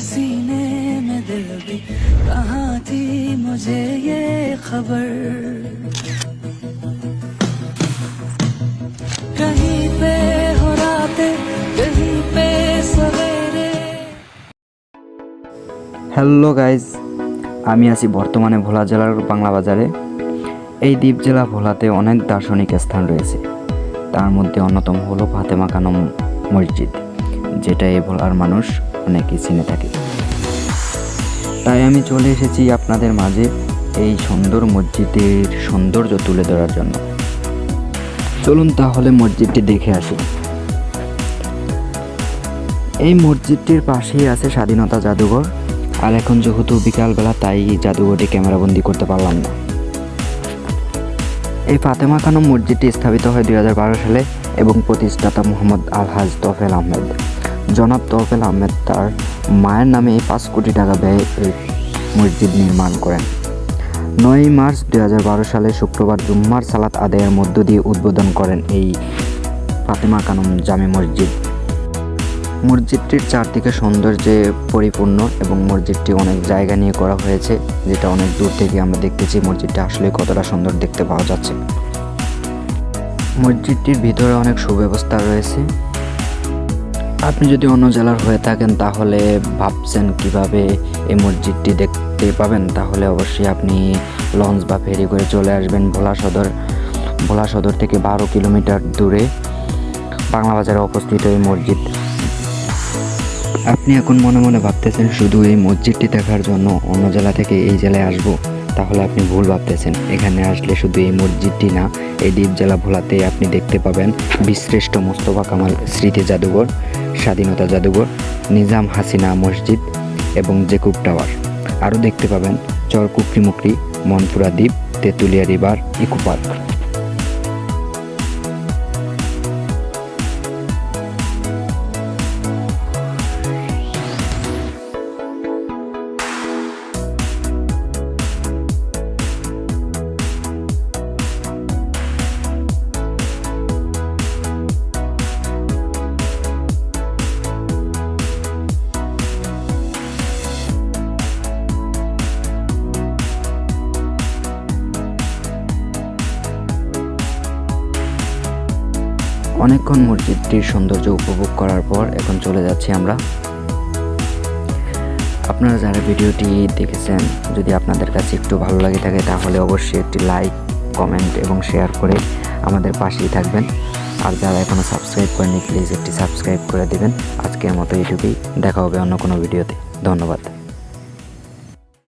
सीने में दिल भी कहाँ थी मुझे ये खबर कहीं पे हो रातें कहीं पे सवेरे হ্যালো গাইজ আমি আছি বর্তমানে ভোলা জেলার বাংলা বাজারে এই দ্বীপ জেলা ভোলাতে অনেক দার্শনিক স্থান রয়েছে তার মধ্যে অন্যতম হলো ফাতেমা কানম মসজিদ যেটা এই ভোলার মানুষ অনেকেই চিনে থাকে। তাই আমি চলে এসেছি আপনাদের মাঝে এই সুন্দর মসজিদের সৌন্দর্য তুলে ধরার জন্য। চলুন তাহলে মসজিদটি দেখে আসি। এই মসজিদটির পাশেই আছে স্বাধীনতা জাদুঘর। আর এখন যেহেতু বিকালবেলা, তাই জাদুঘরটি ক্যামেরাবন্দি করতে পারলাম না। এই ফাতেমা খানম মসজিদটি স্থাপিত হয় দুই হাজার বারো সালে এবং প্রতিষ্ঠাতা মোহাম্মদ আলহাজ তোফেল আহমেদ। জনাব তোফেল আহমেদ তার মায়ের নামে এই পাঁচ কোটি টাকা ব্যয়ে এই মসজিদ নির্মাণ করেন। নয় মার্চ দুই হাজার বারো সালে শুক্রবার জুম্মার সালাত আদায়ের মধ্য দিয়ে উদ্বোধন করেন এই ফাতেমা কানম জামে মসজিদ। মসজিদটির চারদিকে সৌন্দর্যে পরিপূর্ণ এবং মসজিদটি অনেক জায়গা নিয়ে করা হয়েছে, যেটা অনেক দূর থেকে আমরা দেখতেছি মসজিদটা আসলে কতটা সুন্দর দেখতে পাওয়া যাচ্ছে। মসজিদটির ভিতরে অনেক সুব্যবস্থা রয়েছে। আপনি যদি অন্য জেলার হয়ে থাকেন, তাহলে ভাবছেন কীভাবে এই মসজিদটি দেখতে পাবেন? তাহলে অবশ্যই আপনি লঞ্চ বা ফেরি করে চলে আসবেন ভোলা সদর ভোলা সদর থেকে বারো কিলোমিটার দূরে। বাংলা বাজারে অবস্থিত এই মসজিদ। আপনি এখন মনে মনে ভাবতেছেন, শুধু এই মসজিদটি দেখার জন্য অন্য জেলা থেকে এই জেলায় আসব? তাহলে আপনি ভুল ভাবতেছেন। এখানে আসলে শুধু এই মসজিদটি না, এই দ্বীপ জেলা ভোলাতে আপনি দেখতে পাবেন বিশ্রেষ্ঠ মোস্তফা কামাল স্মৃতি জাদুঘর। স্বাধীনতা জাদুঘর নিজাম হাসিনা মসজিদ এবং জেকুব টাওয়ার। আরও দেখতে পাবেন চর মনপুরা দ্বীপ, তেঁতুলিয়া রিভার, ইকো পার্ক। অনেকক্ষণ মসজিদটির সৌন্দর্য উপভোগ করার পর এখন চলে যাচ্ছি আমরা। আপনারা যারা ভিডিওটি দেখেছেন, যদি আপনাদের কাছে একটু ভালো লাগে থাকে, তাহলে অবশ্যই একটি লাইক, কমেন্ট এবং শেয়ার করে আমাদের পাশেই থাকবেন। আর যারা এখনও সাবস্ক্রাইব করেনি প্লিজ একটি সাবস্ক্রাইব করে দেবেন। আজকের মতো ইউটিউবেই দেখা হবে অন্য কোনো ভিডিওতে। ধন্যবাদ।